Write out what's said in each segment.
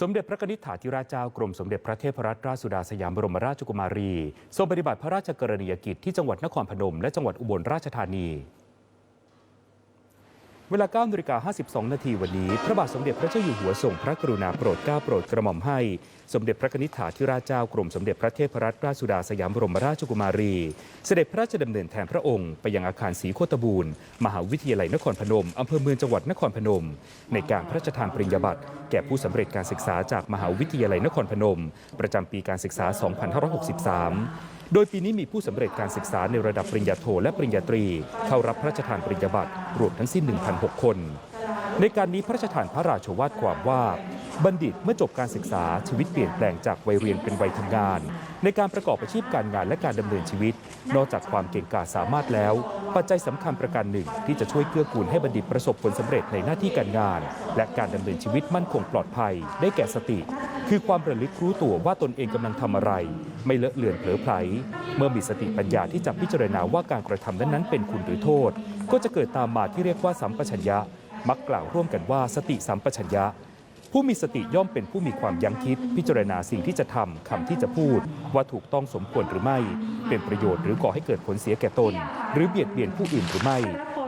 สมเด็จพระนิษฐาธิราชเจ้ากรมสมเด็จพระเทพรัตนราชสุดาสยามบรมราชกุมารี ทรงปฏิบัติพระราชกรณียกิจที่จังหวัดนครพนมและจังหวัดอุบลราชธานี เวลา9นาฬิกา52 นาทีวันนี้ พระบาทสมเด็จพระเจ้าอยู่หัวทรงพระกรุณาโปรดเกล้าโปรดกระหม่อมให้ สมเด็จพระนิธิถาธิราชเจ้ากรมสมเด็จพระเทพรัตนราชสุดาสยามบรมราชกุมารี เสด็จพระราชดำเนินแทนพระองค์ ไปยังอาคารศรีโคตบูรณ์มหาวิทยาลัยนครพนมอำเภอเมืองจังหวัดนครพนม ในการพระราชทานปริญญาบัตรแก่ผู้สำเร็จการศึกษาจากมหาวิทยาลัยนครพนม ประจำปีการศึกษา 2563 โดยปีนี้มีผู้สำเร็จการศึกษาในระดับปริญญาโทและปริญญาตรี เข้ารับพระราชทานปริญญาบัตรรวมทั้งสิ้น 1,006 คน ในการนี้พระราชทานพระราชวาทความว่า บัณฑิตเมื่อจบการศึกษาชีวิตเปลี่ยนแปลงจากวัยเรียนเป็นวัยทำงาน ในการประกอบอาชีพการงานและการดำเนินชีวิต นอกจากความเก่งกาจสามารถแล้ว ปัจจัยสำคัญประการหนึ่ง ที่จะช่วยเกื้อกูลให้บัณฑิตประสบผลสำเร็จในหน้าที่การงาน และการดำเนินชีวิตมั่นคงปลอดภัย ได้แก่สติ คือความระลึกรู้ตัวว่าตนเองกำลังทำอะไร ไม่เลอะเลือนเผลอไผลเมื่อมีสติปัญญาที่จะพิจารณาว่าการกระทำนั้นๆเป็นคุณหรือโทษ ก็จะเกิดตามมาที่เรียกว่าสัมปชัญญะ มักกล่าวร่วมกันว่าสติสัมปชัญญะผู้มีสติย่อมเป็นผู้มีความยั้งคิด พิจารณาสิ่งที่จะทำคำที่จะพูด ว่าถูกต้องสมควรหรือไม่ เป็นประโยชน์หรือก่อให้เกิดผลเสียแก่ตน หรือเบียดเบียนผู้อื่นหรือไม่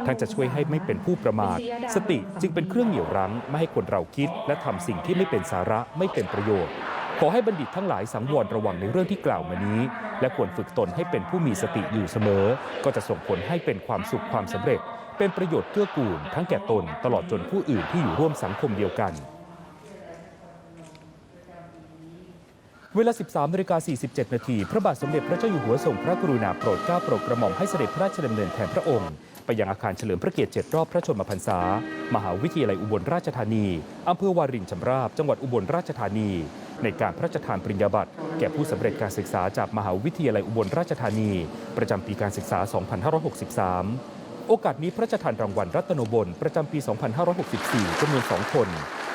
ทั้งจะช่วยให้ไม่เป็นผู้ประมาท สติจึงเป็นเครื่องเหนี่ยวรั้ง ไม่ให้คนเราคิด และทำสิ่งที่ไม่เป็นสาระไม่เป็นประโยชน์ ขอให้บัณฑิตทั้งหลายสังวรระวังในเรื่องที่กล่าวมานี้ และควรฝึกตนให้เป็นผู้มีสติอยู่เสมอ ก็จะส่งผลให้เป็นความสุขความสำเร็จ เป็นประโยชน์เกื้อกูล ทั้งแก่ตนตลอดจนผู้อื่นที่อยู่ร่วมสังคมเดียวกันเวลา 13นาฬิกา47 นาที พระบาทสมเด็จพระเจ้าอยู่หัวทรงพระกรุณาโปรดเกล้าโปรดกระหม่อมให้เสด็จพระราชดำเนินแทนพระองค์ ไปยังอาคารเฉลิมพระเกียรติ 7 รอบพระชนมพรรษา มหาวิทยาลัยอุบลราชธานีอำเภอวารินชำราบ จังหวัดอุบลราชธานี ในการพระราชทานปริญญาบัตรแก่ผู้สำเร็จการศึกษาจากมหาวิทยาลัยอุบลราชธานี ประจำปีการศึกษา 2563 โอกาสนี้พระราชทานรางวัลรัตนบลประจำปี 2564จำนวน 2 คน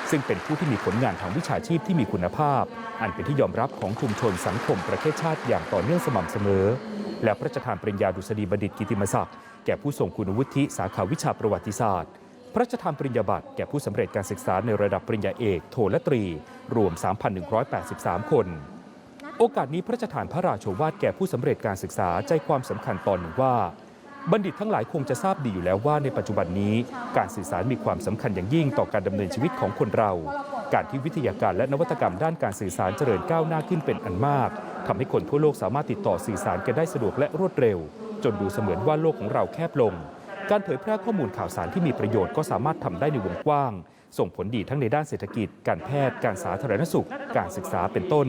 ซึ่งเป็นผู้ที่มีผลงานทางวิชาชีพที่มีคุณภาพ อันเป็นที่ยอมรับของชุมชนสังคมประเทศชาติอย่างต่อเนื่องสม่ำเสมอและพระราชทานปริญญาดุษฎีบัณฑิตกิติมศักดิ์ แก่ผู้ทรงคุณวุฒิสาขาวิชาประวัติศาสตร์ พระราชทานปริญญาบัตรแก่ผู้สำเร็จการศึกษาในระดับปริญญาเอก โทและตรี รวม 3,183 คน โอกาสนี้พระราชทานพระราโชวาทแก่ผู้สำเร็จการศึกษาใจความสำคัญตอนหนึ่งว่า บัณฑิตทั้งหลายคงจะทราบดีอยู่แล้วว่าในปัจจุบันนี้ การสื่อสารมีความสำคัญอย่างยิ่งต่อการดำเนินชีวิตของคนเรา การที่วิทยาการและนวัตกรรมด้านการสื่อสารเจริญก้าวหน้าขึ้นเป็นอันมากทำให้คนทั่วโลกสามารถติดต่อสื่อสารกันได้สะดวกและรวดเร็ว จนดูเสมือนว่าโลกของเราแคบลง การเผยแพร่ข้อมูลข่าวสารที่มีประโยชน์ก็สามารถทำได้ในวงกว้าง ส่งผลดีทั้งในด้านเศรษฐกิจ การแพทย์ การสาธารณสุข การศึกษาเป็นต้น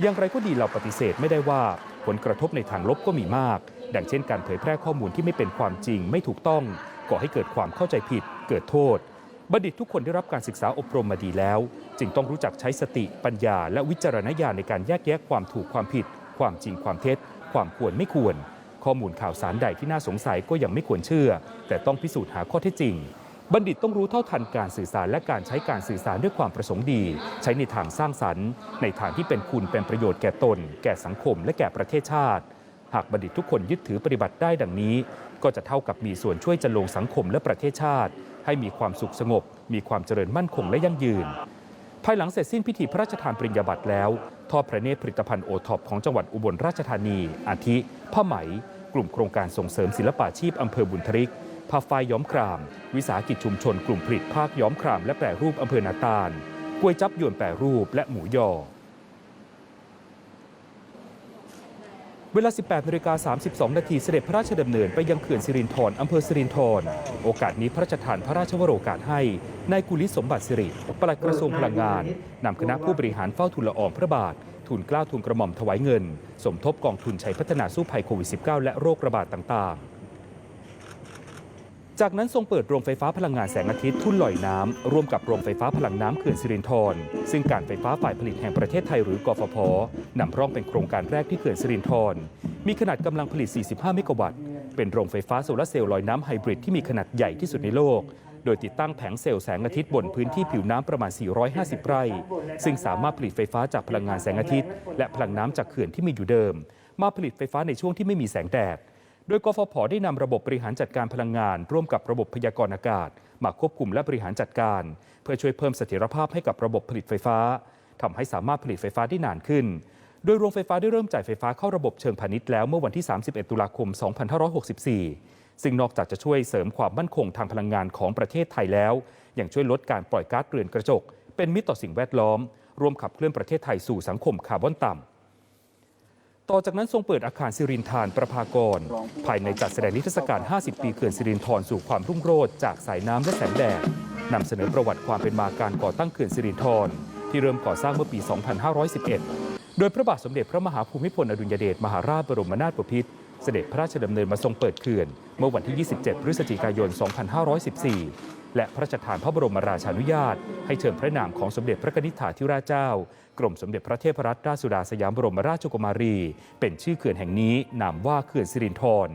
อย่างไรก็ดีเราปฏิเสธไม่ได้ว่า ผลกระทบในทางลบก็มีมาก ดังเช่น การเผยแพร่ข้อมูลที่ไม่เป็นความจริงไม่ถูกต้อง ก่อให้เกิดความเข้าใจผิด เกิดโทษบัณฑิตทุกคนได้รับการศึกษาอบรมมาดีแล้ว จึงต้องรู้จักใช้สติปัญญา และวิจารณญาณในการแยกแยะความถูกความผิด ความจริงความเท็จ ความควรไม่ควร ข้อมูลข่าวสารใดที่น่าสงสัยก็ยังไม่ควรเชื่อ แต่ต้องพิสูจน์หาข้อเท็จจริง บัณฑิตต้องรู้เท่าทันการสื่อสารและการใช้การสื่อสารด้วยความประสงค์ดี ใช้ในทางสร้างสรรค์ ในทางที่เป็นคุณเป็นประโยชน์แก่ตน แก่สังคม และแก่ประเทศชาติ หากบัณฑิตทุกคนยึดถือปฏิบัติได้ดังนี้ ก็จะเท่ากับมีส่วนช่วยจันลงสังคมและประเทศชาติ ให้มีความสุขสงบ มีความเจริญมั่นคงและยั่งยืน ภายหลังเสร็จสิ้นพิธีพระราชทานปริญญาบัตรแล้วทอดพระเนตรผลิตภัณฑ์โอท็อปของจังหวัดอุบลราชธานี อาทิ ผ้าไหม กลุ่มโครงการส่งเสริมศิลปาชีพอำเภอบุญทริกผ้าฝ้ายย้อมคราม วิสาหกิจชุมชน กลุ่มผลิตภาคย้อมครามและแปรรูปอำเภอนาตาลกล้วยจับยวนแปรรูปและหมูยอ เวลา 18นาฬิกา32 นาทีเสด็จพระราชดำเนินไปยังเขื่อนสิรินธรอำเภอสิรินธร โอกาสนี้พระราชทานพระราชวโรกาสให้ นายกุลิสมบัติสิริปลัดกระทรวงพลังงานนำคณะผู้บริหารเฝ้าทุนละอองพระบาท ทุนกล้าทุนกระหม่อมถวายเงิน สมทบกองทุนชัยพัฒนาสู้ภัยโควิด -19 และโรคระบาดต่างๆ จากนั้นทรงเปิดโรงไฟฟ้าพลังงานแสงอาทิตย์ทุ่นลอยน้ำร่วมกับโรงไฟฟ้าพลังน้ำเขื่อนสิรินธรซึ่งการไฟฟ้าฝ่ายผลิตแห่งประเทศไทยหรือกฟผนำร่องเป็นโครงการแรกที่เขื่อนสิรินธรมีขนาดกำลังผลิต 45 เมกะวัตต์ เป็นโรงไฟฟ้าโซลาร์เซลล์ลอยน้ำไฮบริดที่มีขนาดใหญ่ที่สุดในโลก โดยติดตั้งแผงเซลล์แสงอาทิตย์บนพื้นที่ผิวน้ำประมาณ 450 ไร่ ซึ่งสามารถผลิตไฟฟ้าจากพลังงานแสงอาทิตย์ และพลังน้ำจากเขื่อนที่มีอยู่เดิม มาผลิตไฟฟ้าในช่วงที่ไม่มีแสงแดด โดยกฟผได้นำระบบบริหารจัดการพลังงาน ร่วมกับระบบพยากรณ์อากาศ มาควบคุมและบริหารจัดการ เพื่อช่วยเพิ่มเสถียรภาพให้กับระบบผลิตไฟฟ้าทำให้สามารถผลิตไฟฟ้าได้นานขึ้น โดยโรงไฟฟ้าได้เริ่มจ่ายไฟฟ้าเข้าระบบเชิงพาณิชย์แล้วเมื่อวันที่ 31 ตุลาคม 2564 ซึ่งนอกจากจะช่วยเสริมความมั่นคงทางพลังงานของประเทศไทยแล้ว ยังช่วยลดการปล่อยก๊าซเรือนกระจก เป็นมิตรต่อสิ่งแวดล้อม ร่วมขับเคลื่อนประเทศไทยสู่สังคมคาร์บอนต่ำ ต่อจากนั้นทรงเปิดอาคารสิรินทานประภากร ภายในจัดแสดงนิทรรศการ 50 ปีเขื่อนสิรินธรสู่ความรุ่งโรจน์จากสายน้ำและแสงแดดนำเสนอประวัติความเป็นมาการก่อตั้งเขื่อนสิรินธรที่เริ่มก่อสร้างเมื่อปี 2511 โดยพระบาทสมเด็จพระมหาภูมิพลอดุลยเดชมหาราชบรมนาถบพิตรเสด็จพระราชดำเนินมาทรงเปิดเขื่อน เมื่อวันที่ 27 พฤศจิกายน 2514 และพระราชทานพระบรมราชานุญาต ให้เชิญพระนามของสมเด็จพระนิธิถาธิราชเจ้า กรมสมเด็จพระเทพรัตนราชสุดาสยามบรมราชกุมารี เป็นชื่อเขื่อนแห่งนี้นามว่าเขื่อนสิรินธร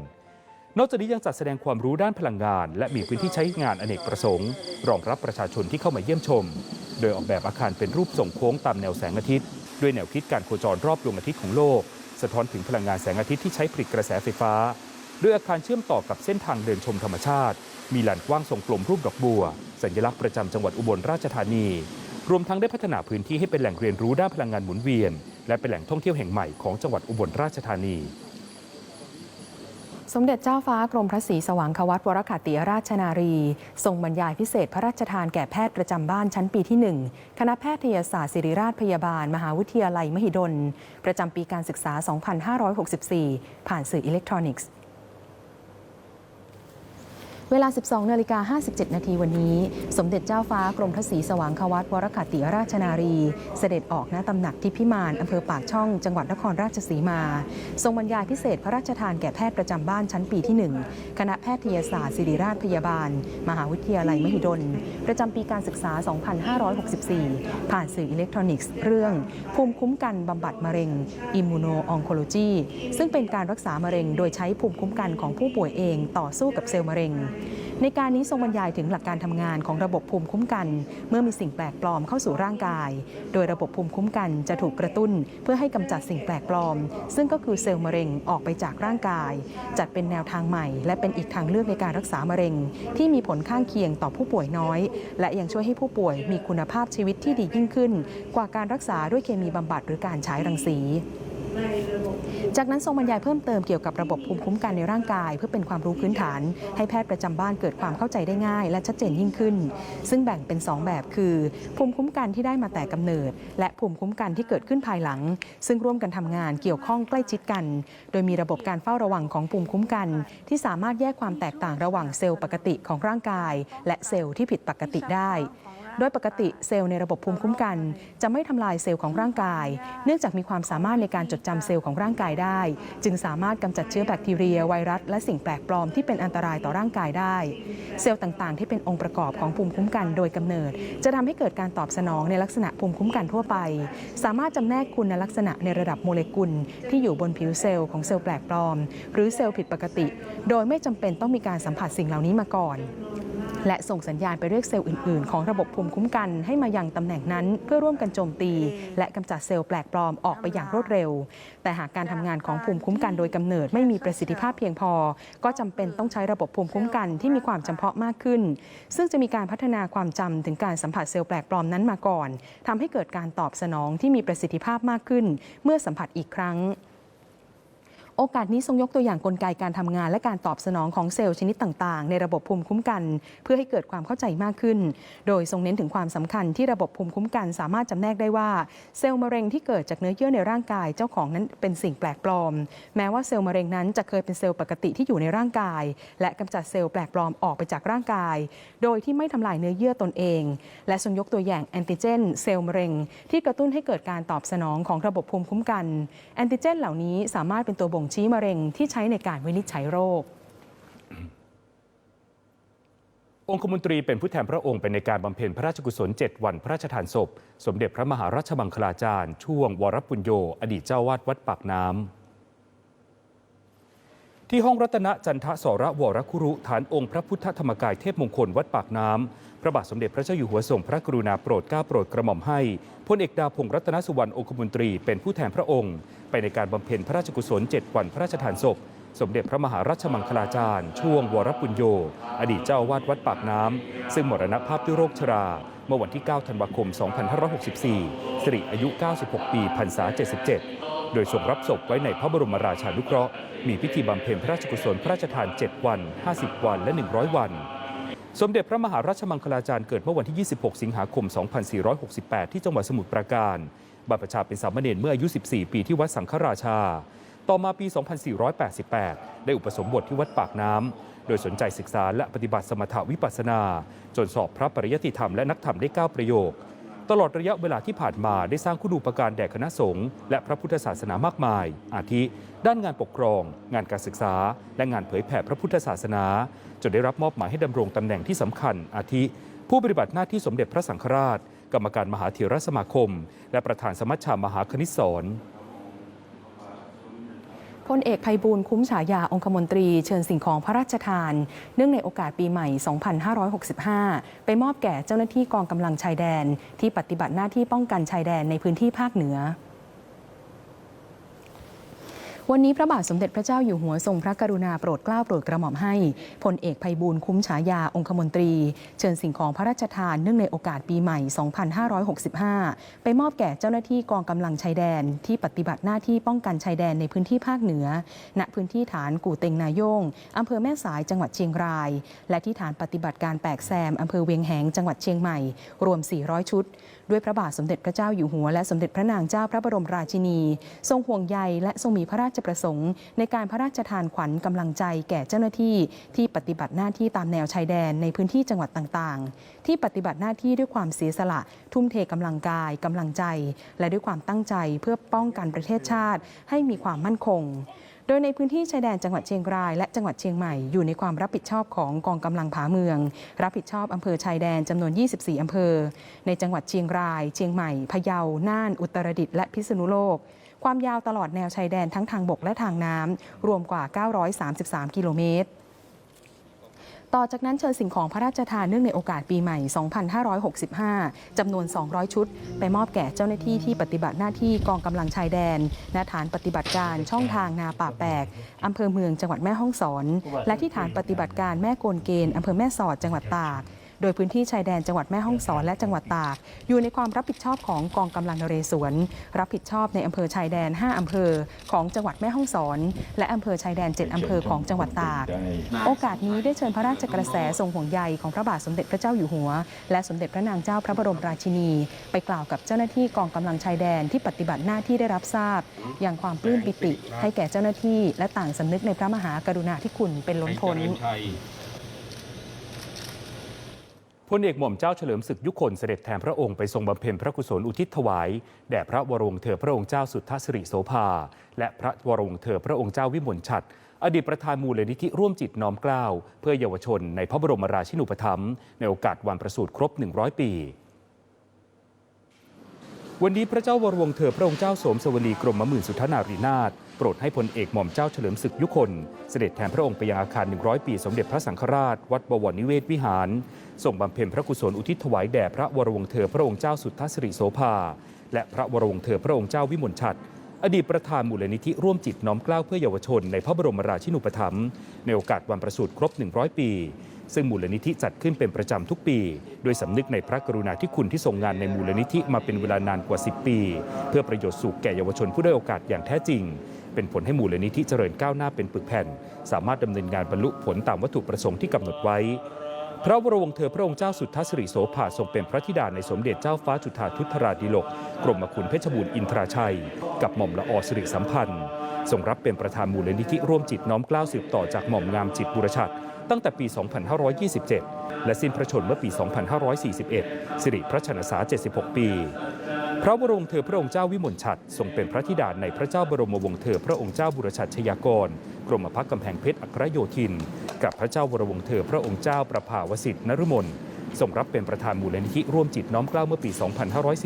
นอกจากนี้ยังจัดแสดงความรู้ด้านพลังงาน และมีพื้นที่ใช้งานอเนกประสงค์ รองรับประชาชนที่เข้ามาเยี่ยมชม โดยออกแบบอาคารเป็นรูปทรงโค้งตามแนวแสงอาทิตย์ ด้วยแนวคิดการโคจรรอบดวงอาทิตย์ของโลก สะท้อนถึงพลังงานแสงอาทิตย์ที่ใช้ผลิตกระแสไฟฟ้า ด้วยอาคารเชื่อมต่อกับเส้นทางเดินชมธรรมชาติ มีลานกว้างทรงกลมรูปดอกบัว สัญลักษณ์ประจำจังหวัดอุบลราชธานี รวมทั้งได้พัฒนาพื้นที่ให้เป็นแหล่งเรียนรู้ด้านพลังงานหมุนเวียน และเป็นแหล่งท่องเที่ยวแห่งใหม่ของจังหวัดอุบลราชธานีสมเด็จเจ้าฟ้ากรมพระศรีสว่างควัตวรคติราชนารี ทรงบรรยายพิเศษพระราชทานแก่แพทย์ประจำบ้านชั้นปีที่ 1 คณะแพทยศาสตร์ศิริราชพยาบาล มหาวิทยาลัยมหิดล ประจำปีการศึกษา 2564 ผ่านสื่ออิเล็กทรอนิกส์ วลา 12นาฬิกา57 นาทีวันนี้ สมเด็จเจ้าฟ้ากรมพระศรีสว่างควัตวรคติราชนารี เสด็จออกณตำหนักที่พิมานอำเภอปากช่อง จังหวัดนครราชสีมา ทรงบรรยายพิเศษพระราชทานแก่แพทย์ประจำบ้านชั้นปีที่ 1 คณะแพทยศาสตร์ศิริราชพยาบาล มหาวิทยาลัยมหิดล ประจำปีการศึกษา 2564 ผ่านสื่ออิเล็กทรอนิกส์ เรื่อง ภูมิคุ้มกันบำบัดมะเร็งอิมมูโนอองโคโลจีซึ่งเป็นการรักษามะเร็งโดยใช้ภูมิคุ้มกันของผู้ป่วยเองต่อสู้กับเซลล์มะเร็งในการนี้ทรงบรรยายถึงหลักการทำงานของระบบภูมิคุ้มกัน เมื่อมีสิ่งแปลกปลอมเข้าสู่ร่างกาย โดยระบบภูมิคุ้มกันจะถูกกระตุ้น เพื่อให้กำจัดสิ่งแปลกปลอม ซึ่งก็คือเซลล์มะเร็งออกไปจากร่างกาย จัดเป็นแนวทางใหม่ และเป็นอีกทางเลือกในการรักษามะเร็ง ที่มีผลข้างเคียงต่อผู้ป่วยน้อย และยังช่วยให้ผู้ป่วยมีคุณภาพชีวิตที่ดียิ่งขึ้น กว่าการรักษาด้วยเคมีบำบัดหรือการฉายรังสี จากนั้นทรงบรรยายเพิ่มเติมเกี่ยวกับระบบภูมิคุ้มกันในร่างกาย เพื่อเป็นความรู้พื้นฐาน ให้แพทย์ประจำบ้านเกิดความเข้าใจได้ง่าย และชัดเจนยิ่งขึ้น ซึ่งแบ่งเป็น 2 แบบคือ ภูมิคุ้มกันที่ได้มาแต่กำเนิด และภูมิคุ้มกันที่เกิดขึ้นภายหลัง ซึ่งร่วมกันทำงานเกี่ยวข้องใกล้ชิดกัน โดยมีระบบการเฝ้าระวังของภูมิคุ้มกัน ที่สามารถแยกความแตกต่างระหว่างเซลล์ปกติของร่างกาย และเซลล์ที่ผิดปกติได้ โดยปกติเซลล์ในระบบภูมิคุ้มกัน จะไม่ทำลายเซลล์ของร่างกาย เนื่องจากมีความสามารถในการจดจำเซลล์ของร่างกายได้ จึงสามารถกำจัดเชื้อแบคทีเรีย ไวรัส และสิ่งแปลกปลอมที่เป็นอันตรายต่อร่างกายได้ เซลล์ต่างๆ ที่เป็นองค์ประกอบของภูมิคุ้มกันโดยกำเนิด จะทำให้เกิดการตอบสนองในลักษณะภูมิคุ้มกันทั่วไป สามารถจำแนกคุณลักษณะในระดับโมเลกุล ที่อยู่บนผิวเซลล์ของเซลล์แปลกปลอม หรือเซลล์ผิดปกติ โดยไม่จำเป็นต้องมีการสัมผัสสิ่งเหล่านี้มาก่อน และส่งสัญญาณไปเรียกเซลล์อื่น ๆ ของระบบภูมิคุ้มกันให้มายังตำแหน่งนั้นเพื่อร่วมกันโจมตี และกำจัดเซลล์แปลกปลอมออกไปอย่างรวดเร็ว แต่หากการทำงานของภูมิคุ้มกันโดยกำเนิดไม่มีประสิทธิภาพเพียงพอ ก็จำเป็นต้องใช้ระบบภูมิคุ้มกันที่มีความจำเพาะมากขึ้น ซึ่งจะมีการพัฒนาความจำถึงการสัมผัสเซลล์แปลกปลอมนั้นมาก่อนทำให้เกิดการตอบสนองที่มีประสิทธิภาพมากขึ้น เมื่อสัมผัสอีกครั้ง โอกาสนี้ทรงยกตัวอย่างกลไกการทำงานและการตอบสนองของเซลล์ชนิดต่าง ๆ ในระบบภูมิคุ้มกัน เพื่อให้เกิดความเข้าใจมากขึ้น โดยทรงเน้นถึงความสำคัญที่ระบบภูมิคุ้มกัน สามารถจำแนกได้ว่าเซลล์มะเร็งที่เกิดจากเนื้อเยื่อในร่างกายเจ้าของนั้นเป็นสิ่งแปลกปลอม แม้ว่าเซลล์มะเร็งนั้นจะเคยเป็นเซลล์ปกติที่อยู่ในร่างกาย และกำจัดเซลล์แปลกปลอมออกไปจากร่างกาย โดยที่ไม่ทำลายเนื้อเยื่อตนเอง และทรงยกตัวอย่างแอนติเจนเซลล์มะเร็ง ที่กระตุ้นให้เกิดการตอบสนองของระบบภูมิคุ้มกันแอนติเจน เหล่านี้สามารถเป็นตัวบ่งชี้มะเร็งที่ใช้ในการวินิจฉัยโรค องคมนตรีเป็นผู้แทนพระองค์ไปในการบำเพ็ญพระราชกุศล 7 วันพระราชทานศพ สมเด็จพระมหาราชบังคลาจารย์ ช่วงวรปุญโย อดีตเจ้าวาดวัดปากน้ำที่ห้องรัตนจันทสรวรคุรุฐานองค์พระพุทธธรรมกายเทพมงคลวัดปากน้ำ ระบาทสมเด็จพระเจ้าอยู่หัวทรงพระกรุณาโปรดเกล้าโปรดกระหม่อมให้พลเอกดาวพงษ์รัตนสุวรรณองคมนตรีเป็นผู้แทนพระองค์ ไปในการบำเพ็ญพระราชกุศล 7 วันพระราชทานศพ สมเด็จพระมหารัชมังคลาจารย์ ช่วงวรปุญโย อดีตเจ้าอาวาดวัดปากน้ำซึ่งมรณภาพด้วยโรคชรา เมื่อวันที่ 9 ธันวาคม 2564 สิริอายุ 96 ปีพรรษา 77 โดยส่งรับศพไว้ในพระบรมราชานุเคราะห์ มีพิธีบำเพ็ญพระราชกุศลพระราชทาน 7 วัน 50 วัน และ 100 วัน สมเด็จพระมหารัชมังคลาจารย์เกิดเมื่อวันที่ 26 สิงหาคม 2468 ที่จังหวัดสมุทรปราการ บรรพชาเป็นสามเณรเมื่ออายุ 14 ปีที่วัดสังฆราชา ต่อมาปี 2488 ได้อุปสมบทที่วัดปากน้ำ โดยสนใจศึกษาและปฏิบัติสมถาวิปัสสนา จนสอบพระปริยติธรรมและนักธรรมได้ 9 ประโยค ตลอดระยะเวลาที่ผ่านมาได้สร้างคุณูปการแด่คณะสงฆ์และพระพุทธศาสนามากมาย อาทิ ด้านงานปกครอง งานการศึกษา และงานเผยแผ่พระพุทธศาสนา จนได้รับมอบหมายให้ดำรงตำแหน่งที่สำคัญ อาทิ ผู้ปฏิบัติหน้าที่สมเด็จพระสังฆราช กรรมการมหาเถรสมาคม และประธานสมัชชามหาคณิตศร พลเอกภัยบูลคุ้มฉายาองคมนตรีเชิญสิ่งของพระราชทาน เนื่องในโอกาสปีใหม่ 2565 ไปมอบแก่เจ้าหน้าที่กองกำลังชายแดน ที่ปฏิบัติหน้าที่ป้องกันชายแดนในพื้นที่ภาคเหนือ วันนี้พระบาทสมเด็จพระเจ้าอยู่หัวทรงพระกรุณาโปรดเกล้าโปรดกระหม่อมให้พลเอกภัยบูลย์คุ้มฉายาองคมนตรี เชิญสิ่งของพระราชทานเนื่องในโอกาสปีใหม่ 2565 ไปมอบแก่เจ้าหน้าที่กองกำลังชายแดน ที่ปฏิบัติหน้าที่ป้องกันชายแดนในพื้นที่ภาคเหนือ ณพื้นที่ฐานกู่เต็งนายงอำเภอแม่สายจังหวัดเชียงราย และที่ฐานปฏิบัติการแปกแซมอำเภอเวียงแหงจังหวัดเชียงใหม่ รวม 400 ชุดด้วยพระบาทสมเด็จพระเจ้าอยู่หัวและสมเด็จพระนางเจ้าพระบรมราชินี ทรงห่วงใยและทรงมีพระราชประสงค์ ในการพระราชทานขวัญกำลังใจแก่เจ้าหน้าที่ที่ปฏิบัติหน้าที่ตามแนวชายแดนในพื้นที่จังหวัดต่างๆ ที่ปฏิบัติหน้าที่ด้วยความเสียสละ ทุ่มเทกำลังกายกำลังใจ และด้วยความตั้งใจเพื่อป้องกันประเทศชาติ ให้มีความมั่นคง โดยในพื้นที่ชายแดนจังหวัดเชียงราย และจังหวัดเชียงใหม่อยู่ในความรับผิดชอบของกองกำลังผาเมือง รับผิดชอบอำเภอชายแดนจำนวน 24อำเภอ ในจังหวัดเชียงราย เชียงใหม่ พะเยา น่าน อุตรดิตถ์ และพิษณุโลก ความยาวตลอดแนวชายแดนทั้งทางบกและทางน้ำรวมกว่า 933 กิโลเมตร ต่อจากนั้นเชิญสิ่งของพระราชทานเนื่องในโอกาสปีใหม่ 2565 จำนวน 200 ชุด ไปมอบแก่เจ้าหน้าที่ที่ปฏิบัติหน้าที่กองกำลังชายแดนณฐานปฏิบัติการช่องทางนาป่าแปกอำเภอเมืองจังหวัดแม่ฮ่องสอน และที่ฐานปฏิบัติการแม่โกนเกณฑ์อำเภอแม่สอดจังหวัดตาก ดยพื้นที่ชายแดนจังหวัดแม่ฮ่องสอนและจังหวัดตาก อยู่ในความรับผิดชอบของกองกำลังนเรศวร รับผิดชอบในอำเภอชายแดน 5อำเภอของจังหวัดแม่ฮ่องสอน และอำเภอชายแดน 7อำเภอของจังหวัดตาก โอกาสนี้ได้เชิญพระราชกระแสทรงห่วงใยของพระบาทสมเด็จพระเจ้าอยู่หัว และสมเด็จพระนางเจ้าพระบรมราชินี ไปกล่าวกับเจ้าหน้าที่กองกำลังชายแดนที่ปฏิบัติหน้าที่ได้รับทราบ อย่างความปลื้มปิติ ให้แก่เจ้าหน้าที่ และต่างสำนึกในพระมหากรุณาธิคุณเป็นล้นพ้น พลเอกหม่อมเจ้าเฉลิมศึกยุคนเสด็จแทนพระองค์ไปทรงบำเพ็ญพระกุศลอุทิศถวายแด่พระวรวงเธอพระองค์เจ้าสุทธสิริโสภา และพระวรวงเธอพระองค์เจ้าวิมลชัด อดีตประธานมูลนิธิร่วมจิตน้อมเกล้าเพื่อเยาวชนในพระบรมราชินูปถัมภ์ในโอกาสวันประสูติครบ 100 ปีวันนี้พระเจ้าวรวงเธอพระองค์เจ้าสมสวลีกรมหมื่นสุทนารีนาถโปรดให้พลเอกหม่อมเจ้าเฉลิมศึกยุคน เสด็จแทนพระองค์ไปยังอาคาร 100 ปีสมเด็จพระสังฆราช วัดบวรนิเวศวิหาร ส่งบำเพ็ญพระกุศลอุทิศถวายแด่พระวรวงเธอพระองค์เจ้าสุทธสิริโสภา และพระวรวงเธอพระองค์เจ้าวิมลชัด อดีตประธานมูลนิธิร่วมจิตน้อมเกล้าเพื่อเยาวชนในพระบรมราชินูปถัมภ์ในโอกาสวันประสูติครบ 100 ปี ซึ่งมูลนิธิจัดขึ้นเป็นประจำทุกปี โดยสำนึกในพระกรุณาธิคุณที่ทรงงานในมูลนิธิมาเป็นเวลานานกว่า 10 ปี เพื่อประโยชน์สุขแก่เยาวชนผู้ได้อยโอกาสอย่างแท้จริงเป็นผลให้มูลนิธิเจริญก้าวหน้าเป็นปึกแผ่น สามารถดำเนินงานบรรลุผลตามวัตถุประสงค์ที่กำหนดไว้ พระวรวงศ์เธอพระองค์เจ้าสุทธสิริโสภาทรงเป็นพระธิดาในสมเด็จเจ้าฟ้าจุฑาทุตราดิลกกรมคุณเพชรบูรณ์อินทราชัย กับหม่อมละออสิริสัมพันธ์ทรงรับเป็นประธานมูลนิธิร่วมจิตน้อมกล้าวสืบต่อจากหม่อมงามจิตบุรชัดตั้งแต่ปี 2527 และสิ้นพระชนม์เมื่อปี 2541 สิริพระชนษา 76 ปี พระบรมเธอพระองค์เจ้าวิมลชัดทรงเป็นพระธิดาในพระเจ้าบรมวงศ์เธอพระองค์เจ้าบุรชัดชยากร กรมพักกำแพงเพชรอัครโยธิน กับพระเจ้าวรวงศ์เธอพระองค์เจ้าประภาวสิทธิ์นฤมลทรงรับเป็นประธานมูลนิธิร่วมจิตน้อมเกล้าเมื่อปี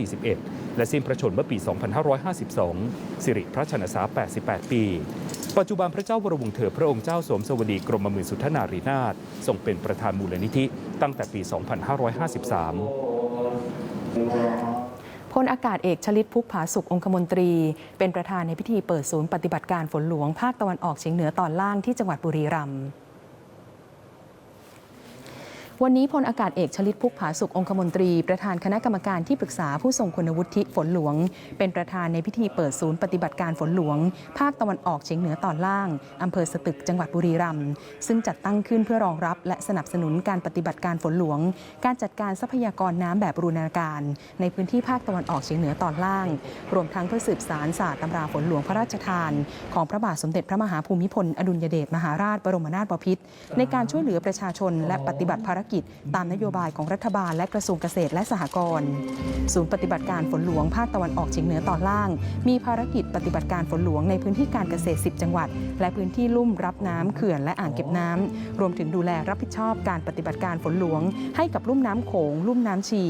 2541 และสิ้นพระชนม์เมื่อปี 2552 สิริพระชนษา 88 ปี ปัจจุบันพระเจ้าวรวงศ์เธอพระองค์เจ้าสมสวดีกรมหมื่นสุทนารีนาถทรงเป็นประธานมูลนิธิตั้งแต่ปี 2553 อากาศเอกชลิตพุกผาสุของคมนตรี เป็นประธานในพิธีเปิดศูนย์ปฏิบัติการฝนหลวงภาคตะวันออกเฉียงเหนือตอนล่างที่จังหวัดบุรีรัมย์ วันนี้พลอากาศเอกชลิตพุกผาสุของคมนตรี ประธานคณะกรรมการที่ปรึกษาผู้ทรงคุณวุฒิฝนหลวง เป็นประธานในพิธีเปิดศูนย์ปฏิบัติการฝนหลวง ภาคตะวันออกเฉียงเหนือตอนล่างอำเภอสตึกจังหวัดบุรีรัมย์ซึ่งจัดตั้งขึ้นเพื่อรองรับ และสนับสนุนการปฏิบัติการฝนหลวง การจัดการทรัพยากรน้ำแบบบูรณาการ ในพื้นที่ภาคตะวันออกเฉียงเหนือตอนล่าง รวมทั้งเพื่อสืบสารศาสตร์ตำราฝนหลวงพระราชทาน ของพระบาทสมเด็จพระมหาภูมิพลอดุลยเดชมหาราชบรมนาถบพิตรในการช่วยเหลือประชาชนและปฏิบัติภารกิจ ตามนโยบายของรัฐบาลและกระทรวงเกษตรและสหกรณ์ศูนย์ปฏิบัติการฝนหลวงภาคตะวันออกเฉียงเหนือตอนล่าง มีภารกิจปฏิบัติการฝนหลวงในพื้นที่การเกษตร 10 จังหวัด และพื้นที่ลุ่มรับน้ำเขื่อนและอ่างเก็บน้ำรวมถึงดูแลรับผิดชอบการปฏิบัติการฝนหลวง ให้กับลุ่มน้ำโขง ลุ่มน้ำชี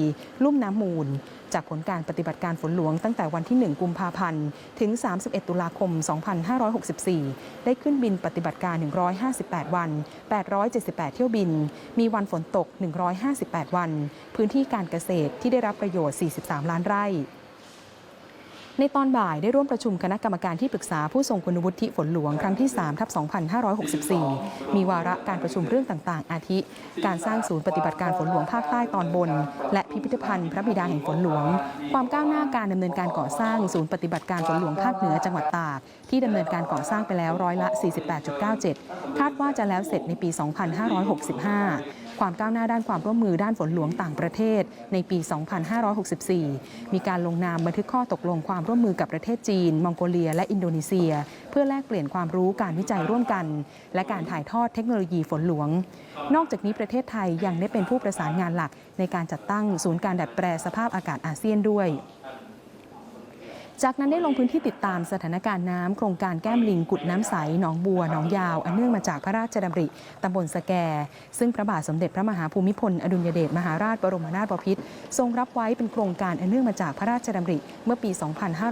ลุ่มน้ำมูล จากผลการปฏิบัติการฝนหลวงตั้งแต่วันที่ 1 กุมภาพันธ์ ถึง 31 ตุลาคม 2564 ได้ขึ้นบินปฏิบัติการ 158 วัน 878 เที่ยวบิน มีวันฝนตก 158 วัน พื้นที่การเกษตรที่ได้รับประโยชน์ 43 ล้านไร่ ในตอนบ่ายได้ร่วมประชุมคณะกรรมการที่ปรึกษาผู้ทรงคุณวุฒิฝนหลวงครั้งที่3ทับ2564 มีวาระการประชุมเรื่องต่างๆ อาทิ การสร้างศูนย์ปฏิบัติการฝนหลวงภาคใต้ตอนบน และพิพิธภัณฑ์พระบิดาแห่งฝนหลวง ความก้าวหน้าการดำเนินการก่อสร้างศูนย์ปฏิบัติการฝนหลวงภาคเหนือจังหวัดตากที่ดำเนินการก่อสร้างไปแล้วร้อยละ 48.97 คาดว่าจะแล้วเสร็จในปี 2565 ความก้าวหน้าด้านความร่วมมือด้านฝนหลวงต่างประเทศ ในปี 2564 มีการลงนามบันทึกข้อตกลงความร่วมมือกับประเทศจีน มองโกเลีย และอินโดนีเซีย เพื่อแลกเปลี่ยนความรู้การวิจัยร่วมกัน และการถ่ายทอดเทคโนโลยีฝนหลวง นอกจากนี้ประเทศไทยยังได้เป็นผู้ประสานงานหลักในการจัดตั้งศูนย์การดัดแปรสภาพอากาศอาเซียนด้วย จากนั้นได้ลงพื้นที่ติดตามสถานการณ์น้ำโครงการแก้มลิงกุดน้ำใสหนองบัวหนองยาว อันเนื่องมาจากพระราชดำริตำบลสแก ซึ่งพระบาทสมเด็จพระมหาภูมิพลอดุลยเดชมหาราชบรมนาถบพิตรทรงรับไว้เป็นโครงการอันเนื่องมาจากพระราชดำริเมื่อปี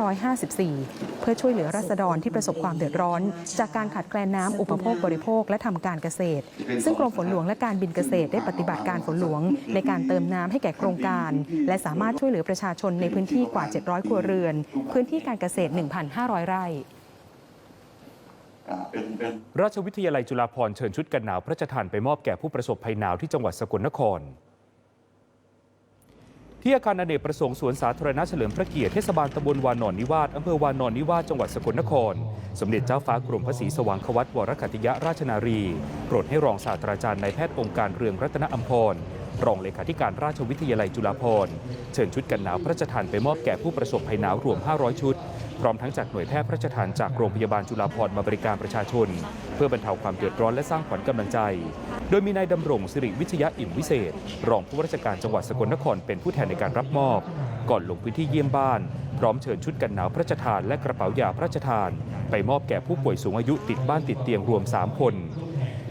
2554 เพื่อช่วยเหลือราษฎรที่ประสบความเดือดร้อน จากการขาดแคลนน้ำอุปโภคบริโภคและทำการเกษตร ซึ่งกรมฝนหลวงและการบินเกษตรได้ปฏิบัติการฝนหลวง ในการเติมน้ำให้แก่โครงการ และสามารถช่วยเหลือประชาชนในพื้นที่กว่า 700 ครัวเรือนพื้นที่การเกษตร 1,500 ไร่ราชวิทยาลัยจุฬาภรณ์เชิญชุดกันหนาวพระราชทานไปมอบแก่ผู้ประสบภัยหนาวที่จังหวัดสกลนคร ที่อาคารอเนกประสงค์สวนสาธารณะเฉลิมพระเกียรติเทศบาลตำบลวานอนนิวาสอำเภอวานอนนิวาสจังหวัดสกลนคร สมเด็จเจ้าฟ้ากรมพระศรีสว่างควัตวรคัติยราชนารี โปรดให้รองศาสตราจารย์นายแพทย์องค์การเรืองรัตนอัมพร รองเลขาธิการราชวิทยาลัยจุฬาภรณ์เชิญชุดกันหนาวพระราชทานไปมอบแก่ผู้ประสบภัยหนาวรวม 500 ชุด พร้อมทั้งจากหน่วยแพทย์พระราชทานจากโรงพยาบาลจุฬาภรณ์มาบริการประชาชน เพื่อบรรเทาความเดือดร้อนและสร้างขวัญกำลังใจ โดยมีนายดำรงสิริวิทยาอิ่มวิเศษ รองผู้ว่าราชการจังหวัดสกลนครเป็นผู้แทนในการรับมอบ ก่อนลงพื้นที่เยี่ยมบ้าน พร้อมเชิญชุดกันหนาวพระราชทานและกระเป๋ายาพระราชทาน ไปมอบแก่ผู้ป่วยสูงอายุติดบ้านติดเตียงรวม 3 คน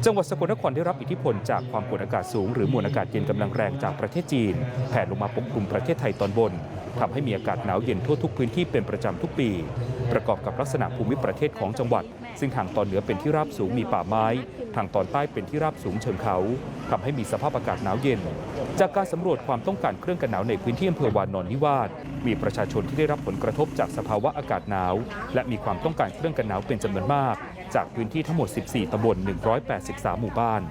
จังหวัดสกลนครได้รับอิทธิพลจากความกดอากาศสูงหรือมวลอากาศเย็นกำลังแรงจากประเทศจีน แผ่ลงมาปกคลุมประเทศไทยตอนบนทำให้มีอากาศหนาวเย็นทั่วทุกพื้นที่เป็นประจำทุกปี ประกอบกับลักษณะภูมิประเทศของจังหวัด ซึ่งทางตอนเหนือเป็นที่ราบสูงมีป่าไม้ ทางตอนใต้เป็นที่ราบสูงเชิงเขาทำให้มีสภาพอากาศหนาวเย็น จากการสำรวจความต้องการเครื่องกันหนาวในพื้นที่อำเภอวานอนนิวาสมีประชาชนที่ได้รับผลกระทบจากสภาวะอากาศหนาว และมีความต้องการเครื่องกันหนาวเป็นจำนวนมาก จากพื้นที่ทั้งหมด 14ตำบล 183 หมู่บ้าน